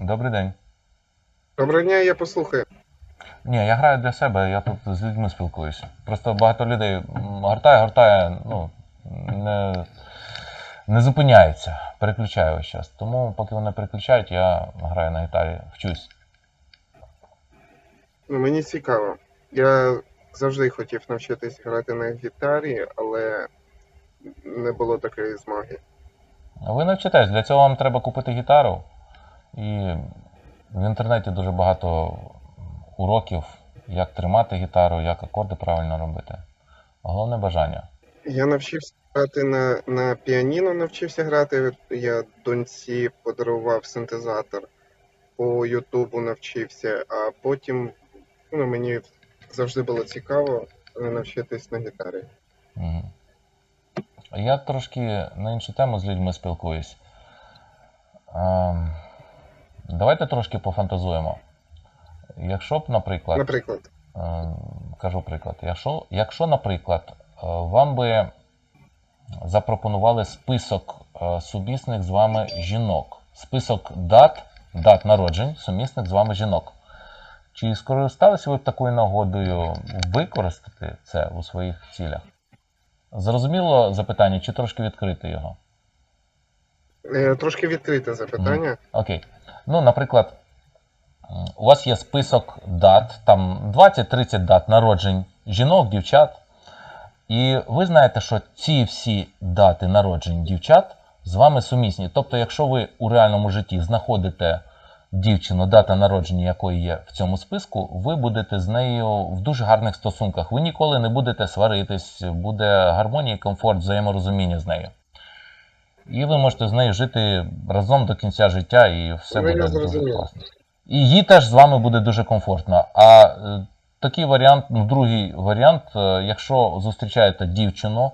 Добрий день. Доброго дня, я послухаю. Ні, я граю для себе, я тут з людьми спілкуюся. Просто багато людей гортає, гортає, ну, не, не зупиняється, переключає весь час. Тому, поки вони переключають, я граю на гітарі, вчусь. Ну, мені цікаво. Я завжди хотів навчитись грати на гітарі, але не було такої змоги. Ви навчитесь, для цього вам треба купити гітару. І в інтернеті дуже багато уроків, як тримати гітару, як акорди правильно робити. Головне бажання. Я навчився грати на, на піаніно, навчився грати. Я доньці подарував синтезатор, по Ютубу навчився, а потім ну, мені завжди було цікаво е, навчитись на гітарі. Мгм. Я трошки на іншу тему з людьми спілкуюсь. Ем, Давайте трошки пофантазуємо. Якщо б, наприклад, Наприклад, ем, кажу приклад, якщо, якщо, наприклад, е, вам би запропонували список е, сумісних з вами жінок, список дат, дат народжень сумісних з вами жінок. Чи скористалися ви б такою нагодою використати це у своїх цілях? Зрозуміло запитання, чи трошки відкрити його? е, трошки відкрите запитання. Окей. Ну, наприклад, у вас є список дат, там 20-30 дат народжень жінок, дівчат. І ви знаєте, що ці всі дати народжень дівчат з вами сумісні. Тобто, якщо ви у реальному житті знаходите дівчину, дата народження якої є в цьому списку, ви будете з нею в дуже гарних стосунках. Ви ніколи не будете сваритись, буде гармонія, комфорт, взаєморозуміння з нею. І ви можете з нею жити разом до кінця життя, і все Ну, я буде дуже класно. І їй теж з вами буде дуже комфортно. А е, такий варіант, ну, другий варіант, е, якщо зустрічаєте дівчину,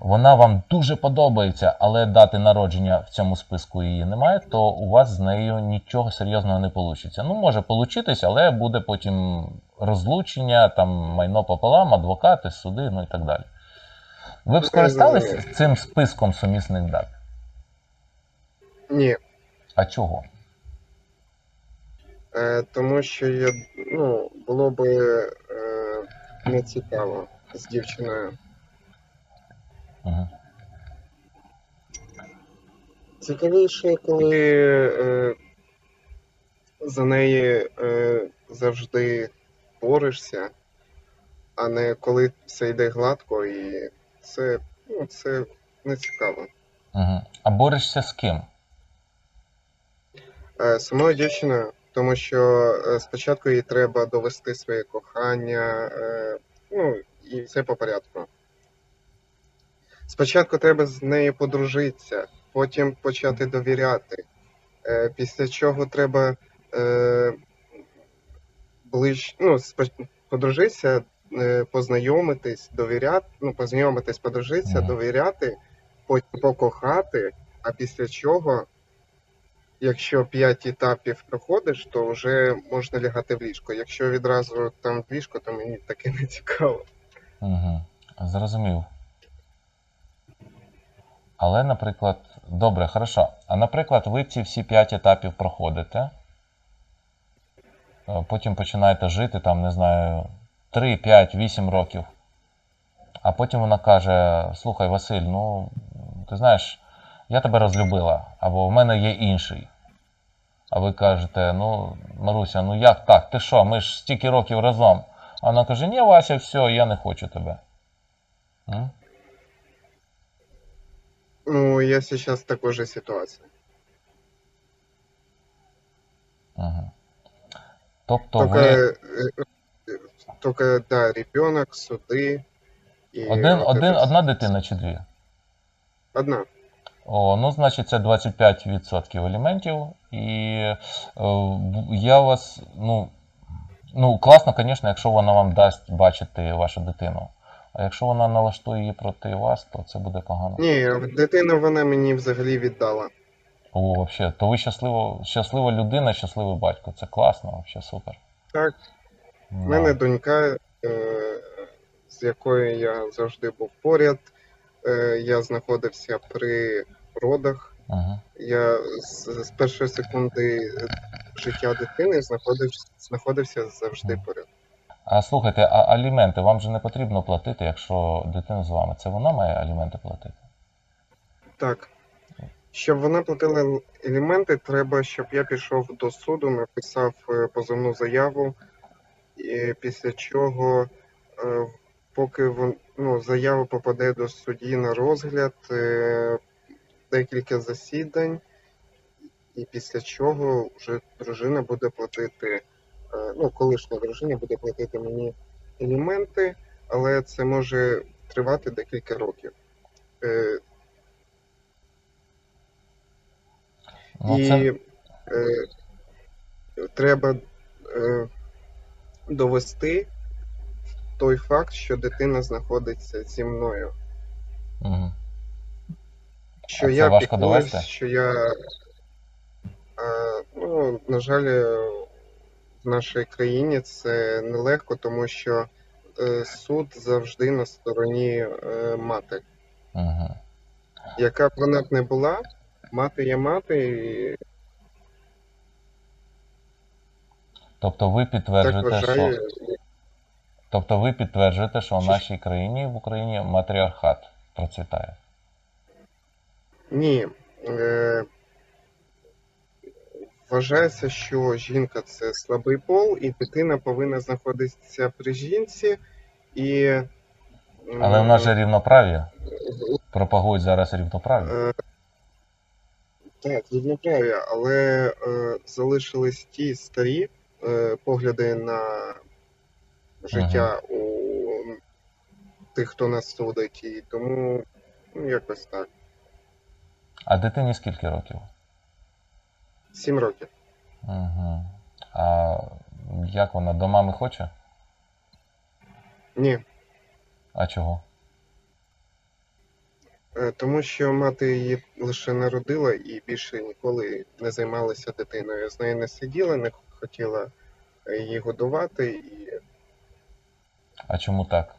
вона вам дуже подобається, але дати народження в цьому списку її немає, то у вас з нею нічого серйозного не вийде. Ну, може получитись, але буде потім розлучення, там майно пополам, адвокати, суди, ну і так далі. Ви б скористалися цим списком сумісних дат? Ні. А чого? Е, тому що я, ну, було би е, не цікаво з дівчиною. Угу. Цікавіше, коли е, за неї е, завжди борешся, а не коли все йде гладко, і це, ну, це не цікаво. Угу. А борешся з ким? Е, самою дівчиною, тому що е, спочатку їй треба довести своє кохання, е, ну, і все по порядку. Спочатку треба з нею подружитися, потім почати довіряти. Після чого треба ближ... ну, подружитися, познайомитись, довіряти, ну, познайомитись, подружитися, довіряти, потім покохати, а після чого Якщо п'ять етапів проходиш, то вже можна лягати в ліжко. Якщо відразу там в ліжко, то мені таке не цікаво. Угу. Зрозумів. Але, наприклад, добре, хорошо. А наприклад, ви ці всі 5 етапів проходите, е, потім починаєте жити, там, не знаю, 3, 5, 8 років. А потім вона каже: Слухай, Василь, ну, ти знаєш, я тебе розлюбила, або в мене є інший. А ви кажете, ну, Маруся, ну як так? Ти що, ми ж стільки років разом. А вона каже: Ні, Вася, все, я не хочу тебе. М? Ну, я зараз в такій же ситуації. Угу. Тобто Тільки, ви е, тільки, да, ребенок, суди і один, один, одна дитина чи дві? Одна. О, ну, значить, це 25% аліментів. І е, я вас, ну, ну, класно, звісно, якщо вона вам дасть бачити вашу дитину. А якщо вона налаштує її проти вас, то це буде погано. Ні, дитину вона мені взагалі віддала. О, взагалі, то ви щасливо, щаслива людина, щасливий батько. Це класно, взагалі супер. Так, в мене донька, е, з якою я завжди був поряд. Е, я знаходився при родах Угу. Я з, з першої секунди життя дитини знаходився, знаходився завжди поряд. А слухайте, а аліменти вам же не потрібно платити, якщо дитина з вами. Це вона має аліменти платити? Так. Щоб вона платила елементи, треба, щоб я пішов до суду, написав е, позовну заяву, і після чого, е, поки ну, заява попаде до судді на розгляд, е, декілька засідань, і після чого вже дружина буде платити, е, ну, колишня дружина буде платити мені елементи, але це може тривати декілька років. Е, Ну, і це... е, треба е, довести той факт, що дитина знаходиться зі мною. Угу. Що А це я важко піклуюсь, що я. Е, ну, на жаль, е, в нашій країні це нелегко, тому що е, суд завжди на стороні е, мати. Угу. Яка б вона б не була, мати є мати, і Тобто ви так підтверджуєте, вважає. що тобто ви підтверджуєте, що в нашій країні в Україні матріархат процвітає. Ні. Е, вважається, що жінка це слабий пол, і дитина повинна знаходитися при жінці. І, м, Але в нас же рівноправ'я. Пропагують зараз рівноправ'я. е, так, рівноправ'я, але е, залишились ті старі е, погляди на життя у тих, хто нас судить, і тому ну, якось так. А дитині скільки років? Сім років. Угу. А як вона до мами хоче? Ні. А чого? Е, Тому що мати її лише народила і більше ніколи не займалася дитиною. З нею не сиділа, не хотіла її годувати. І... А чому так?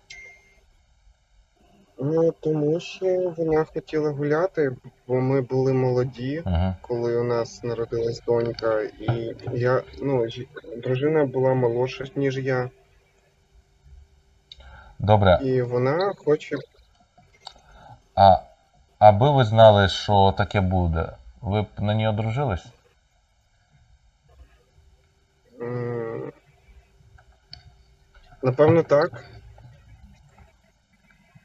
Ну, тому що вона хотіла гуляти, бо ми були молоді, Угу. коли у нас народилась донька, і я, ну, дружина була молодша, ніж я, Добре, і вона хоче. а аби ви знали, що таке буде, ви б на ній одружились? м, Напевно, так.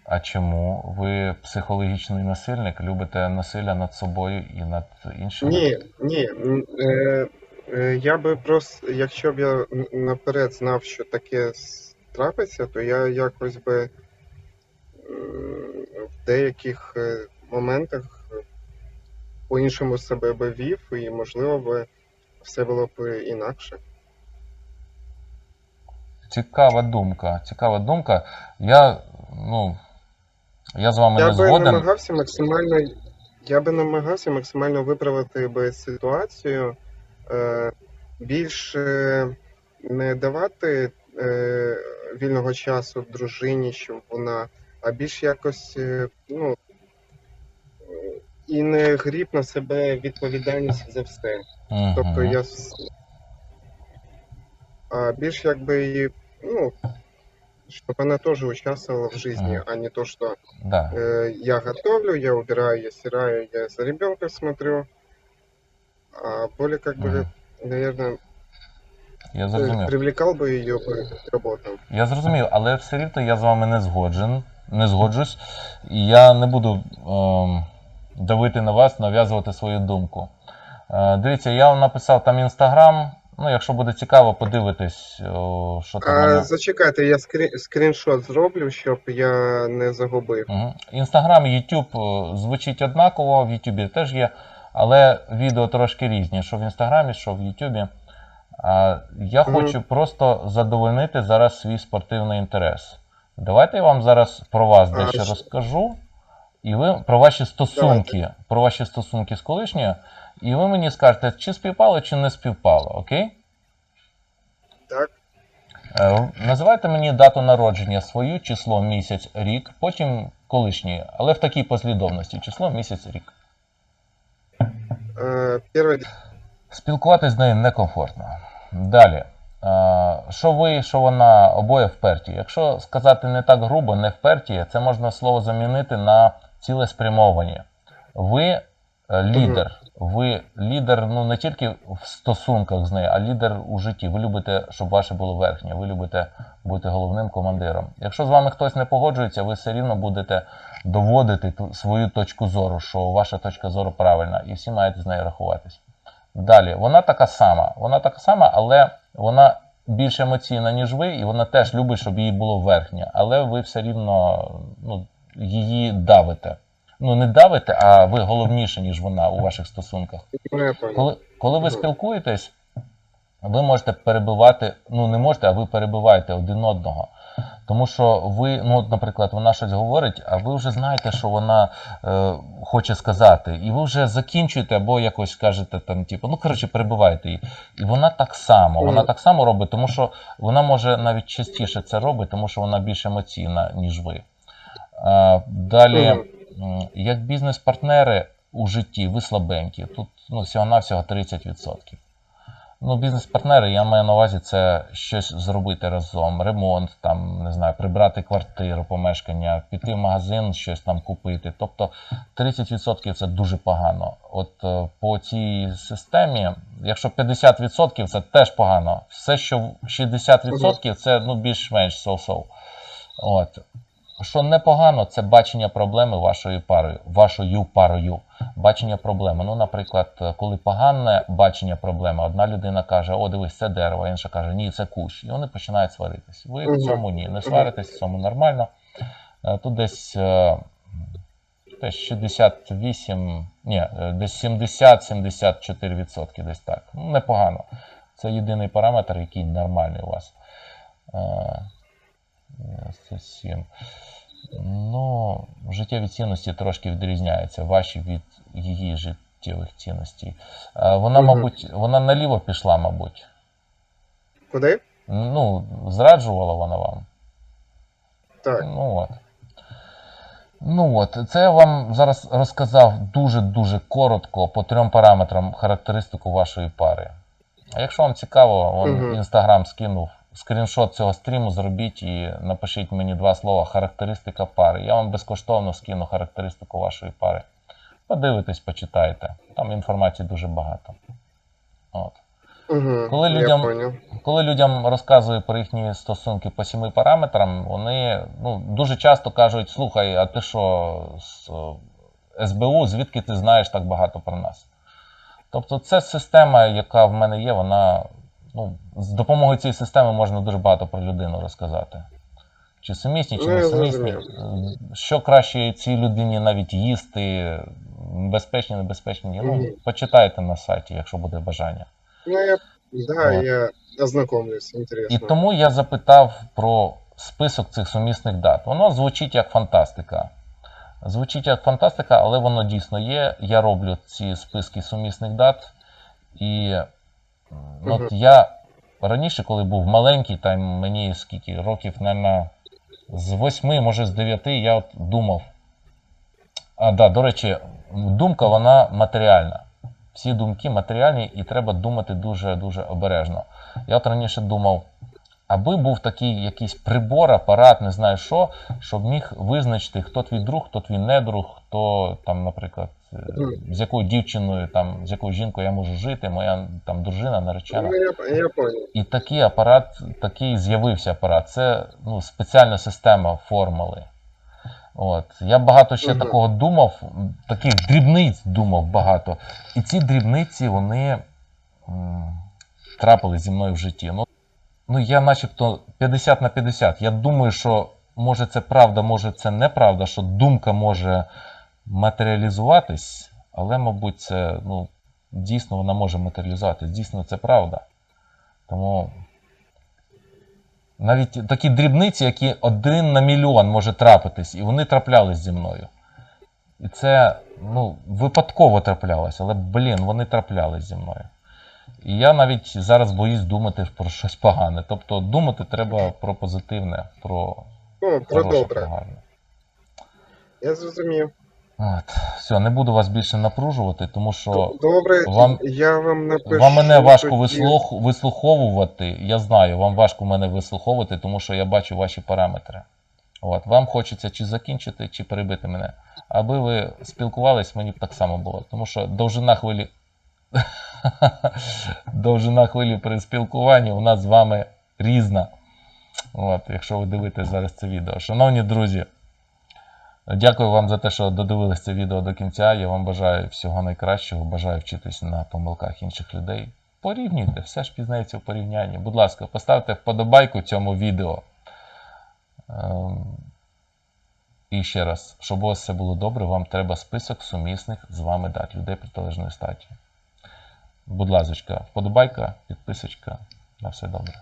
А чому? Ви психологічний насильник, любите насилля над собою і над іншими? Ні, ні. Е, е, я би просто, якщо б я наперед знав, що таке трапиться, то я якось би в деяких е, моментах по-іншому себе би вів, і можливо би все було б інакше. Цікава думка. Цікава думка. Я, ну, я з вами Я не би намагався максимально, я би намагався максимально виправити би ситуацію, е, більш не давати е, вільного часу дружині, щоб вона, а більш якось, е, ну, і не гріб на себе відповідальність за все. Тобто я а більш якби ну, щоб вона теж участвовала в житті, Мгм. а не то, що Да. Э, Я готовлю, я убираю, я стираю, я за ребенком смотрю. А более как бы, Мгм. наверное, Я э, зрозумів. привлекал бы ее к работам. Я зрозумів, але все рівно я з вами не згоджен, не згоджусь, і я не буду ем, давити на вас, нав'язувати свою думку. Е, дивіться, я вам написав там інстаграм. Ну, якщо буде цікаво, подивитись, о, що там. А, мене. зачекайте, я скрі... скріншот зроблю, щоб я не загубив. Інстаграм, Ютуб е, звучить однаково, в Ютубі теж є, але відео трошки різні, що в Інстаграмі, що в Ютубі. Я Мгм. хочу просто задовольнити зараз свій спортивний інтерес. Давайте я вам зараз про вас дещо що- розкажу, і ви про ваші стосунки, про ваші стосунки з колишньою, і ви мені скажете, чи співпало, чи не співпало, окей? Так, Е, Називайте мені дату народження свою, число, місяць, рік, потім колишнє, але в такій послідовності: число, місяць, рік. Е, Перше, Спілкуватись з нею некомфортно. Далі. Е, Що ви, що вона обоє вперті. Якщо сказати не так грубо, не вперті, це можна слово замінити на цілеспрямовані. Ви лідер. Ви лідер ну не тільки в стосунках з нею, а лідер у житті. Ви любите, щоб ваше було верхнє. Ви любите бути головним командиром. Якщо з вами хтось не погоджується, ви все рівно будете доводити ту- свою точку зору, що ваша точка зору правильна, і всі маєте з нею рахуватись. Далі, вона така сама. Вона така сама, але вона більш емоційна, ніж ви, і вона теж любить, щоб їй було верхнє. Але ви все рівно ну, її давите. Ну, не давите, а ви головніше, ніж вона у ваших стосунках. Коли, коли ви спілкуєтесь, ви можете перебивати, ну не можете, а ви перебиваєте один одного. Тому що ви, ну, от, наприклад, вона щось говорить, а ви вже знаєте, що вона е, хоче сказати, і ви вже закінчуєте або якось кажете там, типу, ну коротше, перебиваєте її. І вона так само, вона так само робить, тому що вона може навіть частіше це робить, тому що вона більш емоційна, ніж ви. Е, далі. М, Як бізнес-партнери у житті, ви слабенькі. Тут ну, всього-навсього 30%. Ну, бізнес-партнери, я маю на увазі, це щось зробити разом, ремонт, там, не знаю, прибрати квартиру, помешкання, піти в магазин, щось там купити. Тобто 30% це дуже погано. От е, по цій системі, якщо 50% це теж погано. Все, що 60% це ну, більш-менш so-so. От. Що непогано, це бачення проблеми вашою парою, вашою парою. Бачення проблеми. Ну, наприклад, коли погане бачення проблеми, одна людина каже: О, дивись, це дерево, інша каже, ні, це кущ. І вони починають сваритись. Ви в цьому ні, не сваритесь, в цьому нормально. Е, Тут десь, е, десь 68, ні, е, десь 70-74% десь так. Ну, непогано. Це єдиний параметр, який нормальний у вас. Це 7. Ну, життєві цінності трошки відрізняються, ваші від її життєвих цінностей. Вона, Мгм. мабуть, вона наліво пішла, мабуть. Куди? Ну, зраджувала вона вам. Так. Ну от. Ну от, це я вам зараз розказав дуже-дуже коротко по трьом параметрам характеристику вашої пари. А якщо вам цікаво, Мгм. інстаграм скинув скріншот цього стріму, зробіть і напишіть мені два слова характеристика пари. Я вам безкоштовно скину характеристику вашої пари. Подивитесь, почитайте. Там інформації дуже багато. От. Угу. Коли людям- Коли людям розказую про їхні стосунки по семи параметрам, вони ну, дуже часто кажуть: слухай, а ти що з е, СБУ, звідки ти знаєш так багато про нас? Тобто, це система, яка в мене є, вона ну, з допомогою цієї системи можна дуже багато про людину розказати. Чи сумісні, чи Ну, не сумісні. Що краще цій людині навіть їсти, безпечні, небезпечні. Ну, почитайте на сайті, якщо буде бажання. Ну, я, да, я ознакомлюсь, І тому я запитав про список цих сумісних дат. Воно звучить як фантастика. Звучить як фантастика, але воно дійсно є. Я роблю ці списки сумісних дат. І от Мгм. я раніше, коли був маленький, там мені скільки років, мабуть, з восьми, може з дев'яти, я от думав. А, да, до речі, думка вона матеріальна. Всі думки матеріальні, і треба думати дуже-дуже обережно. Я от раніше думав, аби був такий якийсь прибор, апарат, не знаю що, щоб міг визначити, хто твій друг, хто твій недруг, хто там, наприклад, з якою дівчиною, там, з якою жінкою я можу жити, моя там дружина, наречена. Я, я. І такий апарат, такий з'явився апарат. Це ну, спеціальна система формули. От. Я багато ще Мгм. такого думав, таких дрібниць думав багато. І ці дрібниці вони м, трапились зі мною в житті. Ну, ну, я начебто 50 на 50. Я думаю, що може це правда, може це неправда, що думка може матеріалізуватись, але, мабуть, це ну, дійсно вона може матеріалізуватись. Дійсно, це правда. Тому навіть такі дрібниці, які один на мільйон може трапитись, і вони траплялись зі мною. І це ну, випадково траплялось, але, блін, вони траплялись зі мною. І я навіть зараз боюсь думати про щось погане. Тобто думати треба про позитивне, про Ну, про хороше, добре. про гарне. Я зрозумів. От. Все, не буду вас більше напружувати, тому що Добре, вам- я вам напишу. вам мене важко тоді. вислух... вислуховувати. Я знаю, вам важко мене вислуховувати, тому що я бачу ваші параметри. От. Вам хочеться чи закінчити, чи перебити мене. Аби ви спілкувались, мені б так само було. Тому що довжина хвилі. довжина хвилі при спілкуванні у нас з вами різна. От, якщо ви дивитесь зараз це відео. Шановні друзі, дякую вам за те, що додивились це відео до кінця. Я вам бажаю всього найкращого, бажаю вчитись на помилках інших людей. Порівнюйте, все ж пізнається в порівнянні. Будь ласка, поставте вподобайку цьому відео. Ем, І ще раз, щоб у вас все було добре, вам треба список сумісних з вами дат людей протилежної статі. Будь ласка, вподобайка, підписочка. На все добре.